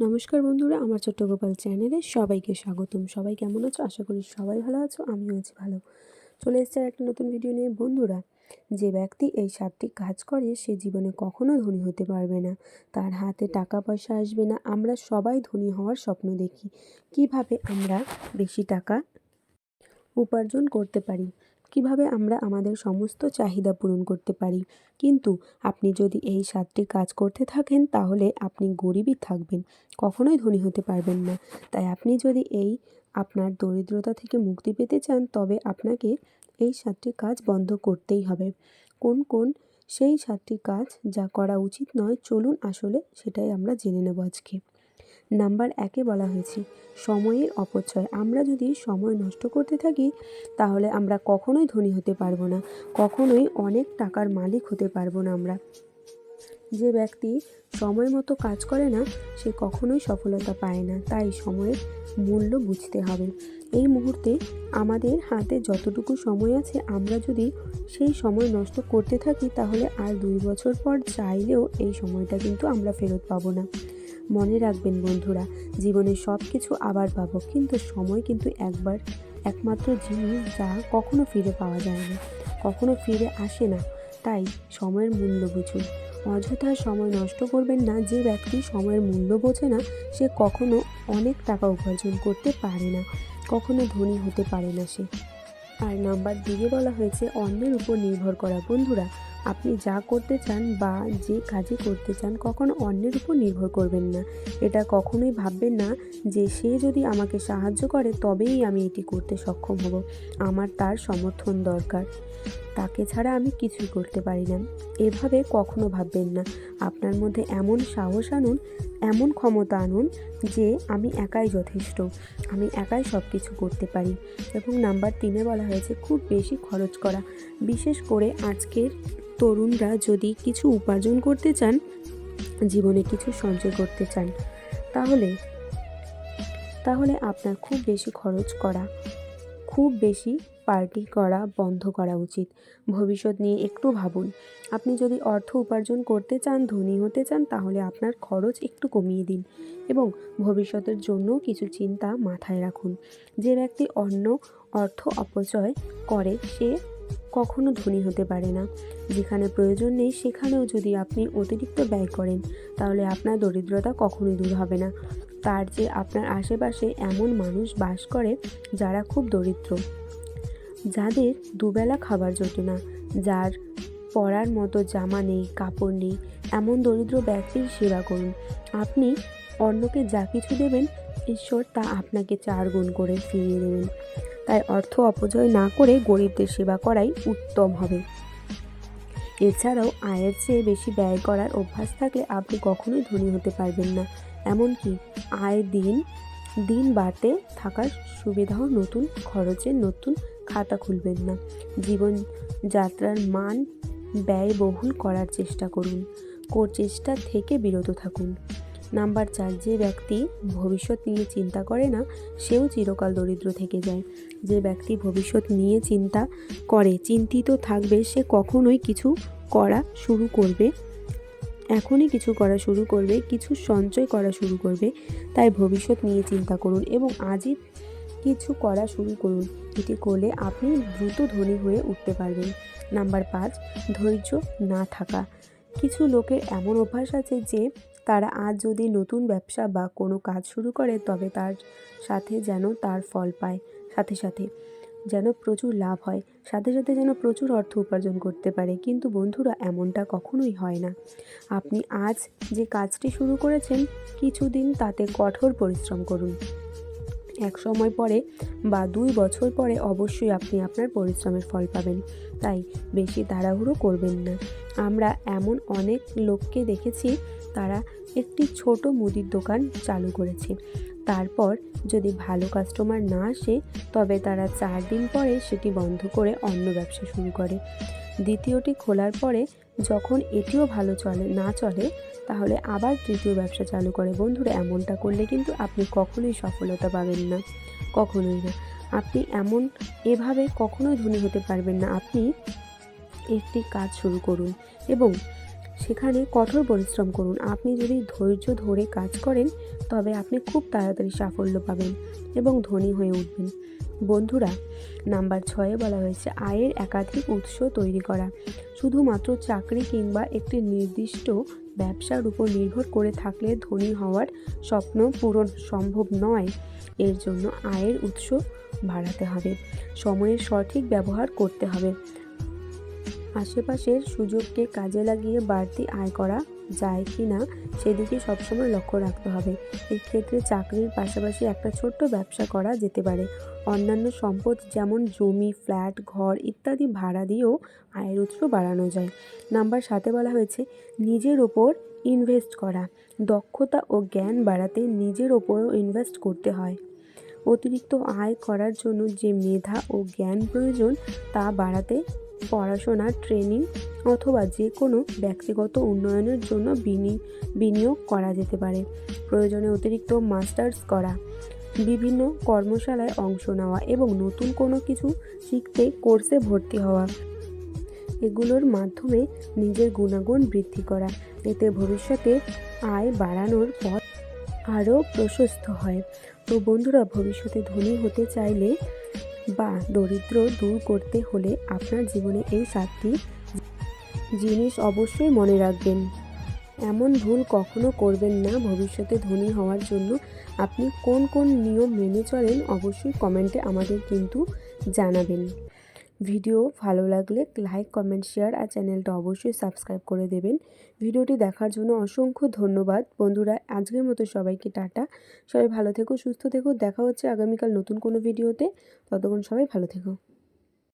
নমস্কার বন্ধুরা, আমার ছোট্ট গোপাল চ্যানেলে সবাইকে স্বাগতম। সবাই কেমন আছো? আশা করি সবাই ভালো আছো, আমিও আছি ভালো। চলে এসেছে একটা নতুন ভিডিও নিয়ে। বন্ধুরা, যে ব্যক্তি এই সাতটি কাজ করে, সে জীবনে কখনো ধনী হতে পারবে না। তার হাতে টাকা পয়সা আসবে না। আমরা সবাই ধনী হওয়ার স্বপ্ন দেখি। কীভাবে আমরা বেশি টাকা উপার্জন করতে পারি? কীভাবে আমরা আমাদের সমস্ত চাহিদা পূরণ করতে পারি। কিন্তু আপনি যদি এই সাতটি কাজ করতে থাকেন, তাহলে আপনি গরিবই থাকবেন, কখনোই ধনী হতে পারবেন না। তাই আপনি যদি এই আপনার দরিদ্রতা থেকে মুক্তি পেতে চান, তবে আপনাকে এই সাতটি কাজ বন্ধ করতেই হবে। কোন কোন? সেই সাতটি কাজ যা করা উচিত নয়, চলুন আসলে সেটাই আমরা জেনে নেব আজকে। নাম্বার একে বলা হয়েছে। সময়ের অপচয়। আমরা যদি সময় নষ্ট করতে থাকি, তাহলে আমরা কখনোই ধনী হতে পারব না। কখনোই অনেক টাকার মালিক হতে পারব না আমরা। যে ব্যক্তি সময় মতো কাজ করে না, সে কখনোই সফলতা পায় না। তাই সময়ের মূল্য বুঝতে হবে। এই মুহূর্তে আমাদের হাতে যতটুকু সময় আছে, আমরা যদি সেই সময় নষ্ট করতে থাকি, তাহলে আর দুই বছর পর চাইলেও এই সময়টা কিন্তু আমরা ফেরত পাবো না। মনে রাখবেন বন্ধুরা, জীবনে সব কিছু আবার পাবো, কিন্তু সময় কিন্তু একবার, একমাত্র জিনিস যা কখনো ফিরে পাওয়া যায় না, কখনো ফিরে আসে না। তাই সময়ের মূল্য বুঝুন। অযথা সময় নষ্ট করবেন না, যে ব্যক্তি সময়ের মূল্য বোঝে না, সে কখনো অনেক টাকা উপার্জন করতে পারে না, কখনো ধনী হতে পারে না সে। আর নাম্বার দিয়ে বলা হয়েছে, অন্যের উপর নির্ভর করা। বন্ধুরা আপনি যা করতে চান বা যে কাজে করতে চান কখনো অন্যের উপর নির্ভর করবেন না। এটা কখনোই ভাববেন না যে সে যদি আমাকে সাহায্য করে তবেই আমি এটি করতে সক্ষম হব। আমার তার সমর্থন দরকার। তাকে ছাড়া আমি কিছুই করতে পারি না। এভাবে কখনো ভাববেন না। আপনার মধ্যে এমন সাহস আনুন এমন ক্ষমতা আনুন যে আমি একাই যথেষ্ট, আমি একাই সব কিছু করতে পারি। এবং নাম্বার তিনে বলা হয়েছে, খুব বেশি খরচ করা। বিশেষ করে আজকের তরুণরা যদি কিছু উপার্জন করতে চান, জীবনে কিছু সঞ্চয় করতে চান, তাহলে তাহলে আপনার খুব বেশি খরচ করা। খুব বেশি পার্টি করা বন্ধ করা উচিত। ভবিষ্যৎ নিয়ে একটু ভাবুন। আপনি যদি অর্থ উপার্জন করতে চান, ধনী হতে চান, তাহলে আপনার খরচ একটু কমিয়ে দিন এবং ভবিষ্যতের জন্য কিছু চিন্তা মাথায় রাখুন। যে ব্যক্তি অন্য অর্থ অপচয় করে, সে কখনো ধনী হতে পারে না। যেখানে প্রয়োজন নেই, সেখানেও যদি আপনি অতিরিক্ত ব্যয় করেন, তাহলে আপনার দরিদ্রতা কখনোই দূর হবে না। তার যে আপনার আশেপাশে এমন মানুষ বাস করে যারা খুব দরিদ্র। যাদের দুবেলা খাবার জোটে না, যার পরার মতো জামা নেই, কাপড় নেই, এমন দরিদ্র ব্যক্তির সেবা করুন। আপনি অন্যকে যা কিছু দেবেন, ঈশ্বর তা আপনাকে চার গুণ করে ফিরিয়ে দেবেন। তাই অর্থ অপচয় না করে গরিবদের সেবা করাই উত্তম হবে। এছাড়াও আয়ের চেয়ে বেশি ব্যয় করার অভ্যাস থাকলে আপনি কখনোই ধনী হতে পারবেন না। এমনকি আয় দিন দিন বাড়তে থাকার সুবিধাও নতুন খরচের নতুন খাতা খুলবেন না। জীবন যাত্রার মান ব্যয়বহুল করার চেষ্টা করুন। চেষ্টা থেকে বিরত থাকুন। নাম্বার চার, যে ব্যক্তি ভবিষ্যৎ নিয়ে চিন্তা করে না, সেও চিরকাল দরিদ্র থেকে যায়। যে ব্যক্তি ভবিষ্যৎ নিয়ে চিন্তা করে, চিন্তিত থাকবে, সে কখনোই কিছু করা শুরু করবে এখনই কিছু করা শুরু করবে, কিছু সঞ্চয় করা শুরু করবে। তাই ভবিষ্যৎ নিয়ে চিন্তা করুন এবং আজই কিছু করা শুরু করুন। এটি করলে আপনি দ্রুত ধনী হয়ে উঠতে পারবেন। নাম্বার পাঁচ, ধৈর্য না থাকা। কিছু লোকের এমন অভ্যাস আছে যে, তারা আজ যদি নতুন ব্যবসা বা কোনো কাজ শুরু করে, তবে তার সাথে যেন তার ফল পায়। সাথে সাথে যেন প্রচুর লাভ হয়, সাথে সাথে যেন প্রচুর অর্থ উপার্জন করতে পারে। কিন্তু বন্ধুরা, এমনটা কখনোই হয় না। আপনি আজ যে কাজটি শুরু করেছেন, কিছুদিন তাতে কঠোর পরিশ্রম করুন। এক সময় পরে বা দুই বছর পরে অবশ্যই আপনি আপনার পরিশ্রমের ফল পাবেন। তাই বেশি তাড়াহুড়ো করবেন না। আমরা এমন অনেক লোককে দেখেছি, তারা একটি ছোট মুদির দোকান চালু করেছে। তারপর যদি ভালো কাস্টমার না আসে, তবে তারা চার দিন পরে সেটি বন্ধ করে অন্য ব্যবসা শুরু করে। দ্বিতীয়টি খোলার পরে যখন এটিও ভালো চলে, না চলে, তাহলে আবার তৃতীয় ব্যবসা চালু করে। বন্ধুরা, এমনটা করলে কিন্তু আপনি কখনোই সফলতা পাবেন না। কখনোই না। আপনি এমন, এভাবে কখনোই ধনী হতে পারবেন না। আপনি একটি কাজ শুরু করুন এবং সেখানে কঠোর পরিশ্রম করুন। আপনি যদি ধৈর্য ধরে কাজ করেন, তবে আপনি খুব তাড়াতাড়ি সাফল্য পাবেন এবং ধনী হয়ে উঠবেন। বন্ধুরা, নাম্বার ছয়ে বলা হয়েছে, আয়ের একাধিক উৎস তৈরি করা। শুধুমাত্র চাকরি কিংবা একটি নির্দিষ্ট ব্যবসার উপর নির্ভর করে থাকলে ধনী হওয়ার স্বপ্ন পূরণ সম্ভব নয়। এর জন্য আয়ের উৎস বাড়াতে হবে। সময়ের সঠিক ব্যবহার করতে হবে। আশেপাশের সুযোগকে কাজে লাগিয়ে বাড়তি আয় করা যায় কি না, সেদিকে সবসময় লক্ষ্য রাখতে হবে। এক্ষেত্রে চাকরির পাশাপাশি একটা ছোট্ট ব্যবসা করা যেতে পারে। অন্যান্য সম্পদ যেমন জমি, ফ্ল্যাট, ঘর ইত্যাদি ভাড়া দিয়েও আয়ের উৎস বাড়ানো যায়। নাম্বার সাথে বলা হয়েছে, নিজের ওপর ইনভেস্ট করা। দক্ষতা ও জ্ঞান বাড়াতে নিজের ওপরও ইনভেস্ট করতে হয়। অতিরিক্ত আয় করার জন্য যে মেধা ও জ্ঞান প্রয়োজন তা বাড়াতে পড়াশোনা ট্রেনিং অথবা যে কোনো ব্যক্তিগত উন্নয়নের জন্য বিনিয়োগ করা যেতে পারে। প্রয়োজনে অতিরিক্ত মাস্টার্স করা, বিভিন্ন কর্মশালায় অংশ নেওয়া এবং নতুন কোনো কিছু শিখতে কোর্সে ভর্তি হওয়া। এগুলোর মাধ্যমে নিজের গুণাগুণ বৃদ্ধি করা। এতে ভবিষ্যতে আয় বাড়ানোর পথ আরও প্রশস্ত হয়। তো বন্ধুরা, ভবিষ্যতে ধনী হতে চাইলে বা দরিদ্র দূর করতে হলে আপনার জীবনে এই সাতটি জিনিস অবশ্যই মনে রাখবেন। এমন ভুল কখনো করবেন না। ভবিষ্যতে ধনী হওয়ার জন্য আপনি কোন কোন নিয়ম মেনে চলেন অবশ্যই কমেন্টে আমাদের কিন্তু জানাবেন। ভিডিও ভালো লাগলে লাইক কমেন্ট শেয়ার আর চ্যানেলটা অবশ্যই সাবস্ক্রাইব করে দেবেন। ভিডিওটি দেখার জন্য অসংখ্য ধন্যবাদ। বন্ধুরা, আজকের মতো সবাইকে টাটা। সবাই ভালো থেকো, সুস্থ থেকো। দেখা হচ্ছে আগামীকাল নতুন কোনো ভিডিওতে। ততক্ষণ সবাই ভালো থেকো।